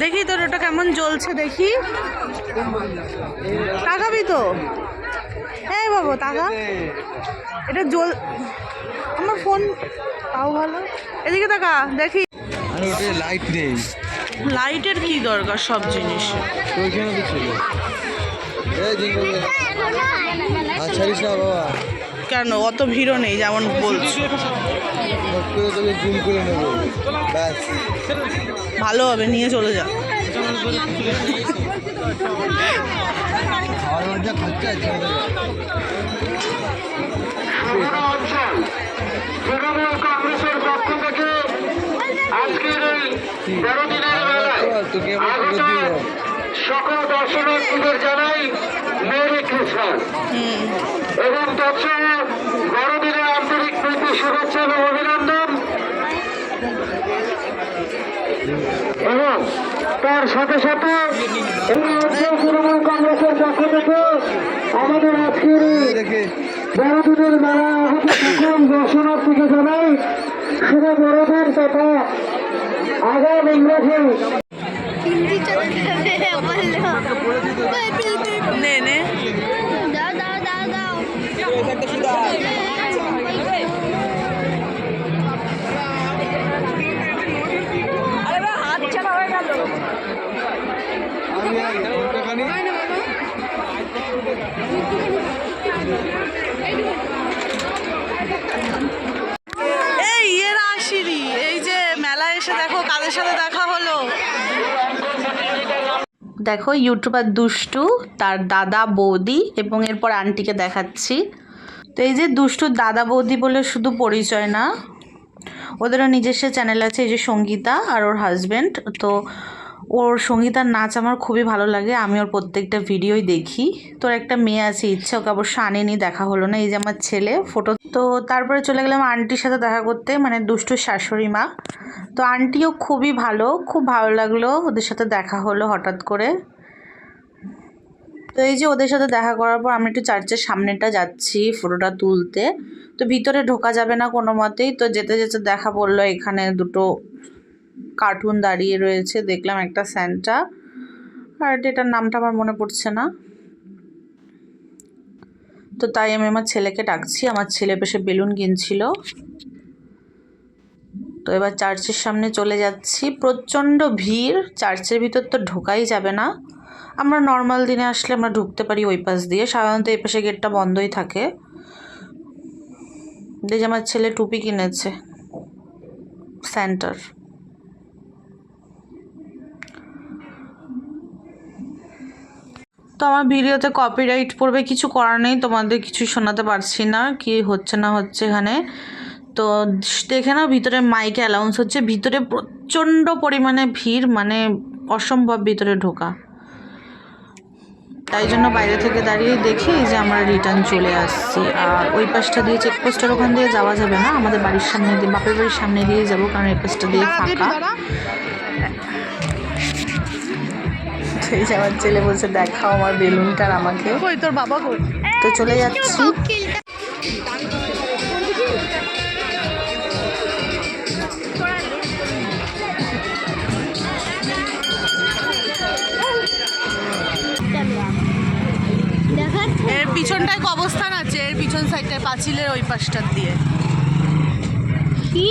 দেখি তোর ওটা কেমন জ্বলছে দেখি। তাকাবি তো? হ্যাঁ বাবু তাকা এটা জল আমার ফোন তাও ভালো। এদিকে তাকা দেখি। লাইট নেই। লাইটের কি দরকার সব জিনিস? না বাবা। কেন? অত ভিড়ও নেই যেমন বলছি। ভালো হবে নিয়ে চলে যা কংগ্রেসের পক্ষ থেকে আজকের এই তেরো দিনের মেলায় সকল দর্শনার্থীদের জানাই মেরি ক্রিসমাস। এবং তৎসহ বড়দিনের আন্তরিক প্রীতি, শুভেচ্ছা এবং অভিনন্দন। এবং তার সাথে সাথে তৃণমূল কংগ্রেসের পক্ষ থেকে আমাদের আজকের বড়দিনের মেলা আগত সকল দর্শনার্থীকে জানাই শুভ বড়দিন তথা আগাম ইংরেজি এই এই যে মেলায় এসে দেখো, কাদের সাথে দেখা হলো? দেখো, ইউটিউবার দুষ্টু, তার দাদা বৌদি এবং এরপর আন্টিকে দেখাচ্ছি। তো এই যে দুষ্টুর দাদা বৌদি বলে শুধু পরিচয় না ওদেরও নিজস্ব চ্যানেল আছে, এই যে সঙ্গীতা আর ওর হাজব্যান্ড তো ওর সঙ্গীতার নাচ আমার খুবই ভালো লাগে, আমি ওর প্রত্যেকটা ভিডিওই দেখি। তোর একটা মেয়ে আছে, ইচ্ছা, ওকে অবশ্য আনেনি, দেখা হলো না, এই যে আমার ছেলে ফটো তো তারপরে চলে গেলাম আন্টির সাথে দেখা করতে মানে দুষ্টুর শাশুড়ি মা। তো আন্টিও খুবই ভালো, খুব ভালো লাগল, ওদের সাথে দেখা হলো হঠাৎ করে। তো এই যে ওদের সাথে দেখা করার পর আমি একটু চার্চের সামনেটা যাচ্ছি ফটোটা তুলতে। তো ভিতরে ঢোকা যাবে না কোনো মতেই। তো যেতে যেতে দেখা পড়ল এখানে দুটো কার্টুন দাঁড়িয়ে রয়েছে। দেখলাম একটা স্যান্টা। আর এটার নামটা আমার মনে পড়ছে না। তো তাই আমি আমার ছেলেকে ডাকছি। আমার ছেলে পেশে বেলুন কিনছিল তো এবার চার্চের সামনে চলে যাচ্ছি। প্রচণ্ড ভিড়। চার্চের ভিতর তো ঢোকাই যাবে না। আমরা নর্মাল দিনে আসলে আমরা ঢুকতে পারি ওই পাশ দিয়ে। সাধারণত এই পাশে গেটটা বন্ধই থাকে। দেখি আমার ছেলে টুপি কিনেছে। সেন্টার তো আমার ভিডিওতে কপিরাইট পড়বে, কিছু করার নেই, তোমাদের কিছু শোনাতে পারছি না, কি হচ্ছে না হচ্ছে এখানে। তো দেখে নাও, ভিতরে মাইকে অ্যালাউন্স হচ্ছে, ভিতরে প্রচণ্ড পরিমাণে ভিড় মানে অসম্ভব ভিতরে ঢোকা। তাই জন্য বাইরে থেকে দাঁড়িয়ে দেখি যে আমরা রিটার্ন চলে আসছি। আর ওই পাশটা দিয়ে চেকপোস্টের ওখান দিয়ে যাওয়া যাবে না। আমাদের বাড়ির সামনে দিয়ে বাপের বাড়ির সামনে দিয়ে যাব কারণ এই পাশটা দিয়ে ফাঁকা। আমার ছেলে বলছে দেখাও আমার বেলুনটা আর আমাকে। তোর বাবা তো চলে যাচ্ছি। পিছন সাইডটায় পাঁচিলের ওই পাশটার দিয়ে। কি?